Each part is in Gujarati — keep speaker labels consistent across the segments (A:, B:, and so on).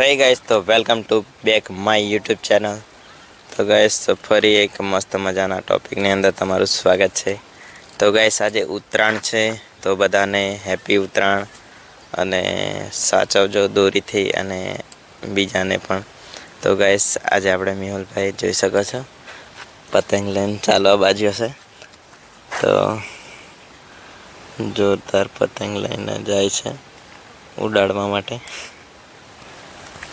A: હે ગાઈસ તો welcome to back my YouTube channel તો ગાઈસ તો ફરી એક મસ્ત મજાના ટોપિકની અંદર તમારું સ્વાગત છે. તો ગાઈસ આજે ઉત્તરાયણ છે, તો બધાને હેપી ઉત્તરાયણ અને સાચવજો દોરીથી અને બીજાને પણ. તો ગાઈસ આજે આપણે મેહુલભાઈ જોઈ શકો છો. પતંગ લઈને ચાલવા બાજુ હશે તો જોરદાર પતંગ લઈને જાય છે ઉડાડવા માટે.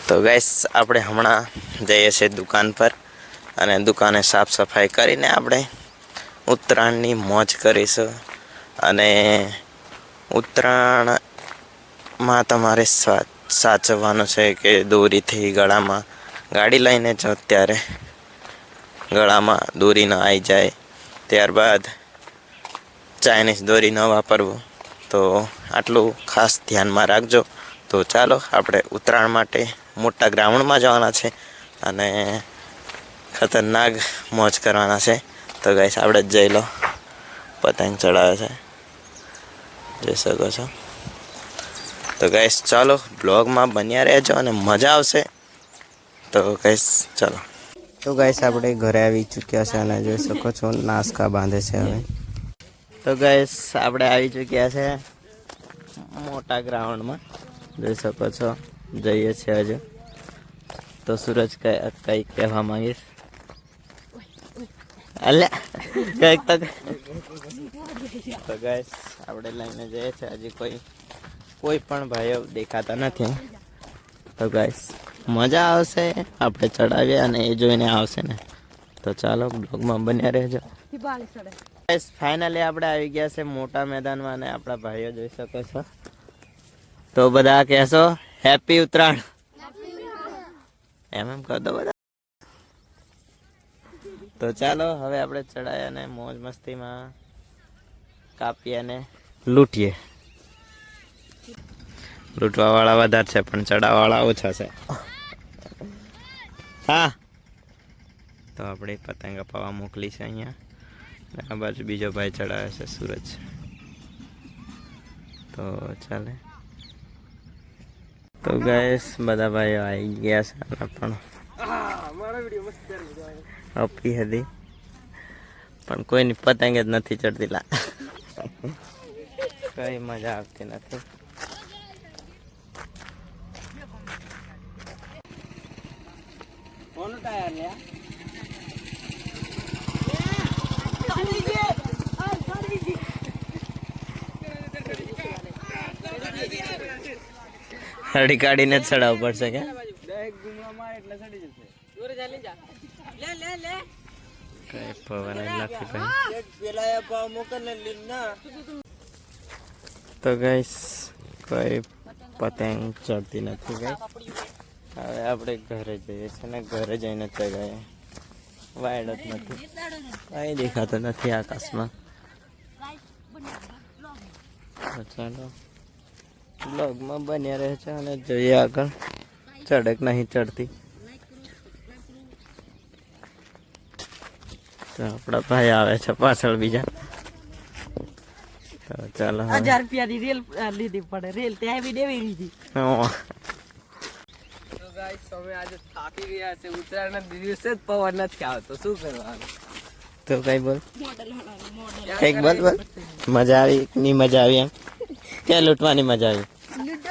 A: તો ગેસ આપણે હમણાં જઈએ છીએ દુકાન પર અને દુકાને સાફ સફાઈ કરીને આપણે ઉત્તરાયણની મોજ કરીશું. અને ઉત્તરાયણમાં તમારે સાચવવાનું છે કે દોરીથી ગળામાં ગાડી લઈને જાઓ ત્યારે ગળામાં દોરી ન આવી જાય. ત્યારબાદ ચાઇનીઝ દોરી ન વાપરવું. તો આટલું ખાસ ધ્યાનમાં રાખજો. તો ચાલો, આપણે ઉત્તરાયણ માટે મોટા ગ્રાઉન્ડમાં જવાના છે અને ખતરનાક મોજ કરવાના છે. તો ગાઈસ આપણે જ જઈ લો. પતંગ ચડાવે છે. જોઈ શકો છો. તો ગાઈસ ચાલો બ્લોગમાં બન્યા રહેજો અને મજા આવશે. તો ગાઈસ ચાલો. તો ગાઈસ આપણે ઘરે આવી ચૂક્યા છે અને જોઈ શકો છો, નાસ્કા બાંધે છે હવે. તો ગાઈસ આપણે આવી ચૂક્યા છે મોટા ગ્રાઉન્ડમાં. જોઈ શકો છો. જઈએ છીએ હજુ તો સૂરજ કઈ કઈ કહેવા માંગીશ? અલે કંઈક તો તો આપણે લઈને જઈએ છીએ હજી કોઈ કોઈ પણ ભાઈઓ દેખાતા નથી. તો ગાઈસ મજા આવશે. આપણે ચડાવીએ અને એ જોઈને આવશે ને. તો ચાલો બ્લોગમાં બન્યા રહેજો. ગાઈસ ફાઇનલી આપણે આવી ગયા છે મોટા મેદાનમાં અને આપણા ભાઈઓ જોઈ શકો છો. તો બધા કહેશો? હેપી ઉત્તરાયણ એમ એમ કહો દો બધા. તો ચાલો, હવે આપણે ચડાય અને મોજ મસ્તીમાં કાપીએ અને લૂંટીએ. લૂંટવા વાળા વધારે છે, પણ ચડાવવા વાળા ઓછા છે. હા. તો આપણે પતંગ અપાવવા મોકલી છે અહીંયા. આ બાજુ બીજો ભાઈ ચડાવે છે સૂરજ તો ચાલે. તો ગેસ બધા ભાઈઓ આવી ગયા છે આના પણ આપી હતી. પણ કોઈની પતંગ જ નથી ચડતી લા. કઈ મજા આવતી નથી. હળી કાઢીને જ ચડાવવું પડશે કે? તો ગઈસ કોઈ પતંગ ચડતી નથી ગઈ હવે આપણે ઘરે જઈએ છીએ ને ઘરે જઈને ચગાવીએ વાયડ જ નથી. કઈ દેખાતો નથી આકાશમાં. ચાલો. બ્લોગમાં બન્યા રહે છે અને જોઈએ આગળ. ચડક નહીં ચડતી. તો આપણા ભાઈ આવે છે પાછળ બીજા. તો ચાલો હજાર
B: હજાર રૂપિયાની રેલ લીધી પડે. રેલ ત્યાં બી દેવી લીધી. તો ગાઈસ અમે આજે થાકી ગયા છે દિવસે જ પવન નથી આવતો. શું કરવાનું?
A: તો કઈ બોલ. કંઈક બોલ બોલ. મજા આવી ની મજા આવી એમ. ક્યાં લૂંટવાની મજા આવી?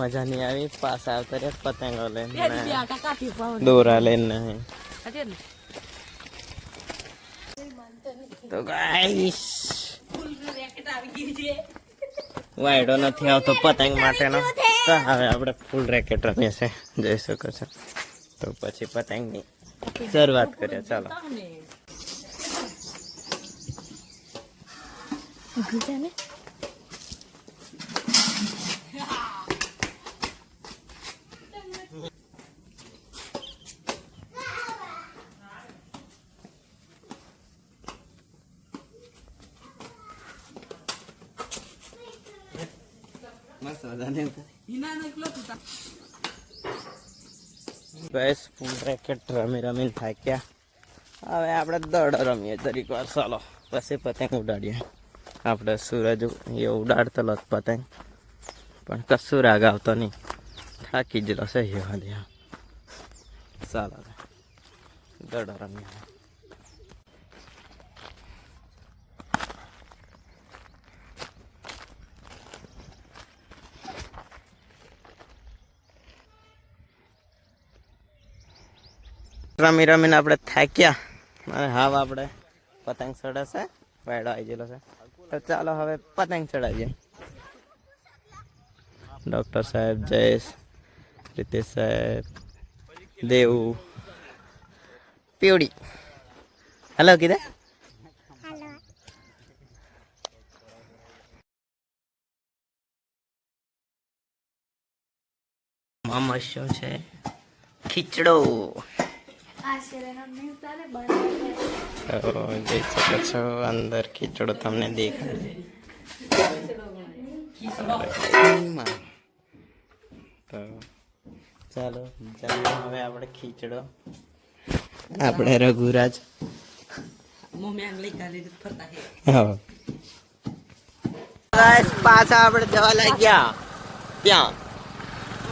A: મજા નહીં આવી. પાછા આવતા રે પતંગો લઈને. દોરા લઈને નહીં તો ગાઈસ વાયડો નથી આવતો પતંગ માટેનો. તો હવે આપણે ફૂલ રેકેટ રમીએ છે જઈ શકો છો. તો પછી પતંગની શરૂઆત કરીએ. ચાલો. બીજાને ગેસ ક્રિકેટ રમી રમીને થાક્યા હવે આપણે દડ રમીએ તરીકે વાર. ચાલો, પછી પતંગ ઉડાડીએ. આપણે સૂરજ એ ઉડાડતો લો પતંગ. પણ કશું રાગ આવતો નહીં. થાકી જ છે એવા ચાલો દડ રમીએ. રમી રમીને આપણે થાક્યા. અને હાવ આપણે પતંગ ચડાશે વાયડો આવી ગયેલો છે. તો ચાલો હવે પતંગ ચડાવીએ. ડૉક્ટર સાહેબ, જયેશ, રીતેશ સાહેબ, દેવ પીવડી હેલો કીધા? મામા શું છે? ખીચડો. જોઈ શકો છો. અંદર ખીચડો તમને દેખાય. તો ચાલો ચાલો હવે આપણે ખીચડો. આપણે રઘુરાજ. હા. પાછા આપણે જવા લાગ્યા. ત્યાં.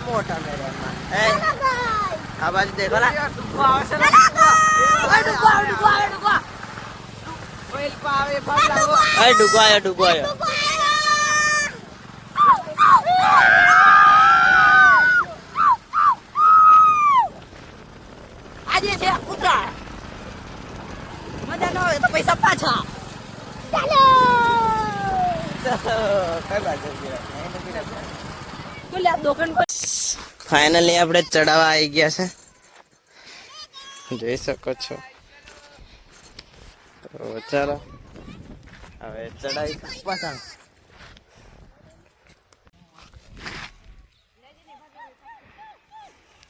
A: મોટા મેદાનમાં એ, આ બાજુ દેખો લા. અરે ડૂબો આવ્યો ડૂબો આવ્યો
C: આજે છે ઉત્તરાયણ મજા ન આવે તો પૈસા પાછા
A: કઈ બાજુ
C: તો લે આ દુકાન પર
A: ફાઇનલી આપણે ચડાવવા આવી ગયા છે. જોઈ શકો છો. તો ચાલો, હવે ચડાવી પતંગ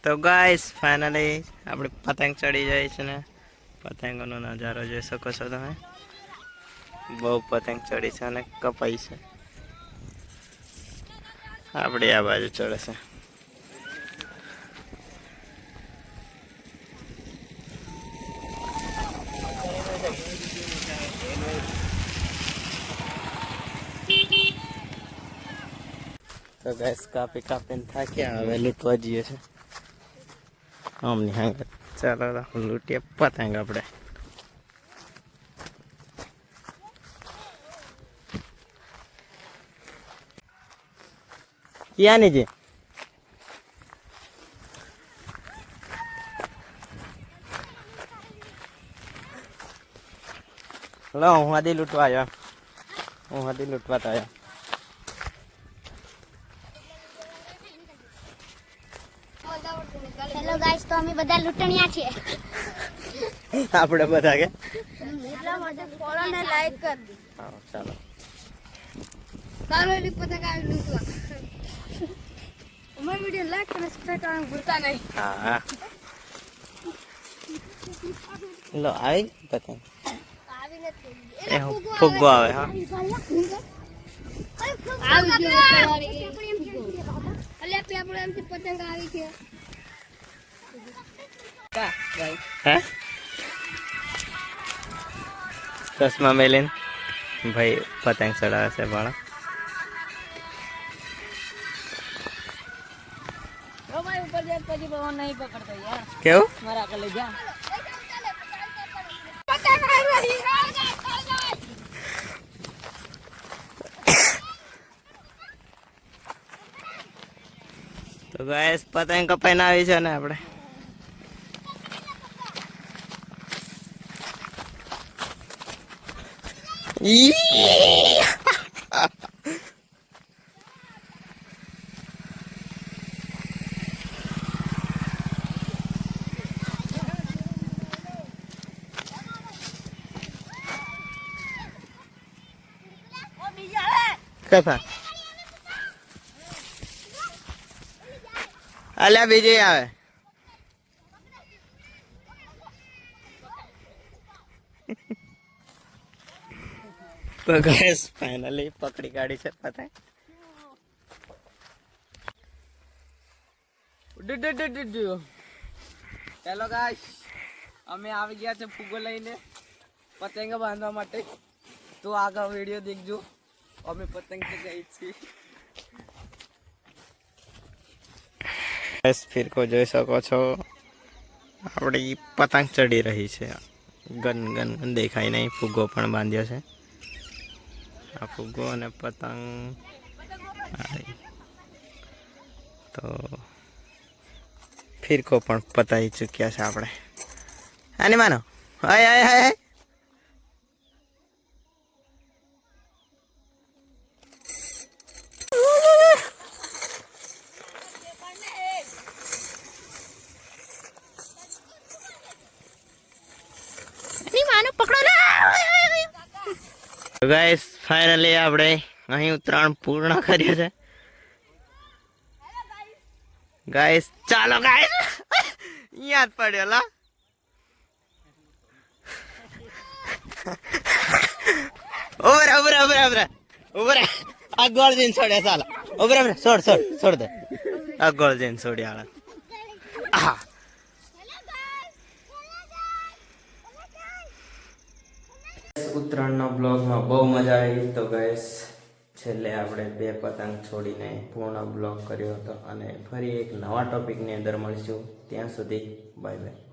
A: તો ગાઈસ ફાઇનલી આપણે પતંગ ચડી જાય છે ને. પતંગોનો નજારો જોઈ શકો છો તમે. બહુ પતંગ ચડી છે અને કપાઈ છે. આપણે આ બાજુ ચડે છે. તો ગેસ કાપી કાપીને થાક્યા હવે લૂંટવા જઈએ છે આમની હાંગ ચાલો લૂંટીએ પતંગ આપણે. ક્યાં જે લો હું આદી લૂંટવા આવ્યો. હું આદી લૂંટવા તો આવ્યો.
D: હેલો ગાઈસ તો અમે બધા લૂંટણિયા છીએ.
A: આપણે બધા કે?
D: એટલા માટે ફોલો ને લાઈક કર દે
A: હા ચાલો.
D: ચાલો એની પતંગ આવી લૂંટવા. અમારી વીડિયો લાઈક અને સબસ્ક્રાઇબ કરવાનું ભૂલતા નહીં.
A: હા લો આવી પતંગ.
D: આવી નથી.
A: એ હું ફુગ્ગો આવે હા.
D: આવી ગયો અલ્યા પેપડો એમથી પતંગ આવી છે
A: હે? ચશ્મા મેલીન ભાઈ પતંગ ચડાવે છે
C: યાર.
A: કેવું?
C: મારા આગળ જા
A: તો પતંગ કપાઈને આવી છે ને આપણે. ઈ! કથા અલ્યા બીજી આવે તો ગેસ ફાઇનલી પકડી કાઢી છે પતંગ
B: હેલો ગાઈસ અમે આવી ગયા છે ફૂગો લઈને પતંગ બાંધવા માટે. તો આગળ વીડિયો દેખજો. અમે પતંગ ચગાવી છીએ.
A: બસ ફિરકો જોઈ શકો છો. આપણી પતંગ ચડી રહી છે. ગન ગન ગન દેખાય નહીં. ફુગ્ગો પણ બાંધ્યો છે. આ ફુગ્ગો અને પતંગ તો ફિરકો પણ પતાવી ચૂક્યા છે આપણે આને માનો હાય હાય હાય હાય ફાઇનલી આપણે અહીં ઉત્તરાયણ પૂર્ણ કર્યું છે. ગાઈસ ચાલો ગાઈસ યાદ પડ્યો, લા. ઉભરે ઉભરે ઉભરે ઉભરે. ઉભરે. આ ગોળ જઈને છોડ્યા ચાલો. ઉભરે ઉભરે. છોડ છોડ છોડ દે. આ ગોળ જઈને છોડ્યા હાલા. ઉત્તરાયણના બ્લોગમાં બહુ મજા આવી તો ગઈસ છેલ્લે આપણે બે પતંગ છોડીને પૂર્ણ બ્લોગ કર્યો હતો અને ફરી એક નવા ટોપિકની અંદર મળીશું. ત્યાં સુધી બાય બાય